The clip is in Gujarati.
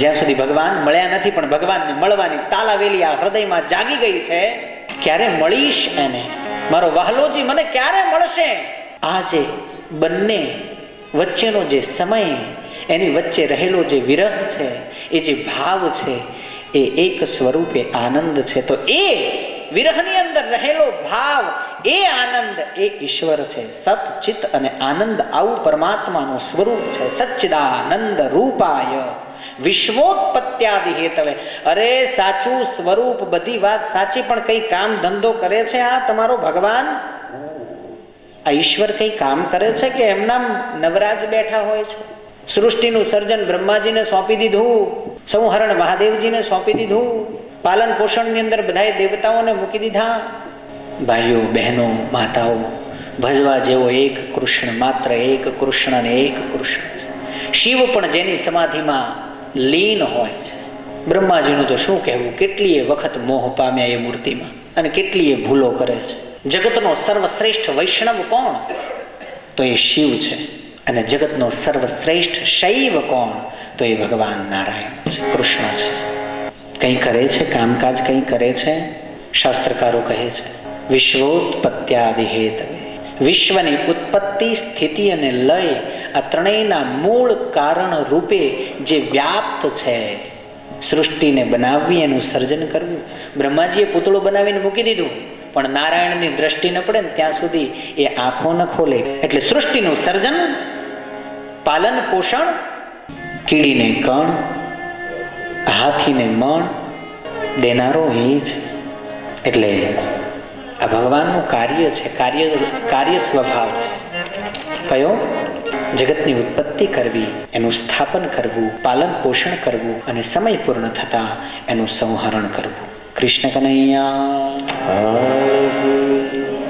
જ્યાં સુધી ભગવાન મળ્યા નથી, પણ ભગવાનને મળવાની તાલાવેલી આ હૃદયમાં જાગી ગઈ છે, ક્યારે મળીશ એને? મારો વહલોજી મને ક્યારે મળશે? આ જે બંને વચ્ચેનો જે સમય, એની વચ્ચે રહેલો જે વિરહ છે, એ જે ભાવ છે, એ એક સ્વરૂપે આનંદ છે. તો એ વિરહની અંદર રહેલો ભાવ, એ આનંદ, એ ઈશ્વર છે. સત, ચિત્ત અને આનંદ આવું પરમાત્માનું સ્વરૂપ છે. સચ્ચિદાનંદ રૂપાય. વિશ્વોત્પત્યાદિ હેતવે અરે, સાચું સ્વરૂપ બધી વાત સાચી, પણ કઈ કામ ધંધો કરે છે આ તમારો ભગવાન? આ ઈશ્વર કઈ કામ કરે છે કે એમના નવરાજ બેઠા હોય છે? સૃષ્ટિનું સર્જન બ્રહ્માજીને સોંપી દીધું, સંહરણ મહાદેવજીને સોંપી દીધું, પાલન પોષણની અંદર બધાએ દેવતાઓને મૂકી દીધા. ભાઈઓ, બહેનો, માતાઓ, ભજવા જેવો એક કૃષ્ણ માત્ર એક કૃષ્ણ અને એક કૃષ્ણ શિવ પણ જેની સમાધિમાં લીન હોય. છે બ્રહ્માજીનું તો શું કહેવું? કેટલીય વખત મોહ પામ્યા એ મૂર્તિમાં અને કેટલીય ભૂલો કરે છે. જગતનો સર્વશ્રેષ્ઠ વૈષ્ણવ કોણ? તો એ શિવ છે. અને જગતનો સર્વશ્રેષ્ઠ શૈવ કોણ? તો એ ભગવાન નારાયણ છે. કૃષ્ણ છે. કંઈ કરે છે? કામકાજ કંઈ કરે છે? શાસ્ત્રકારો કહે છે. વિશ્વોત્પત્યાદિ હેતવે. વિશ્વની ઉત્પત્તિ સ્થિતિ અને લય આ ત્રણેયના મૂળ કારણ રૂપે જે વ્યાપ્ત છે, સૃષ્ટિને બનાવવી એનું સર્જન કરવું. બ્રહ્માજીએ પૂતળું બનાવીને મૂકી દીધું, પણ નારાયણની દ્રષ્ટિ ન પડે ને ત્યાં સુધી એ આંખો ન ખોલે. એટલે સૃષ્ટિનું સર્જન, પાલન, પોષણ, કીડીને કણ, હાથીને મણ, દેનારો એ જ એટલે આ ભગવાનનું કાર્ય છે, કાર્ય કાર્ય સ્વભાવ છે. કયો? જગતની ઉત્પત્તિ કરવી, એનું સ્થાપન કરવું, પાલન પોષણ કરવું અને સમય પૂર્ણ થતા એનું સંહરણ કરવું. કૃષ્ણ કનૈયા.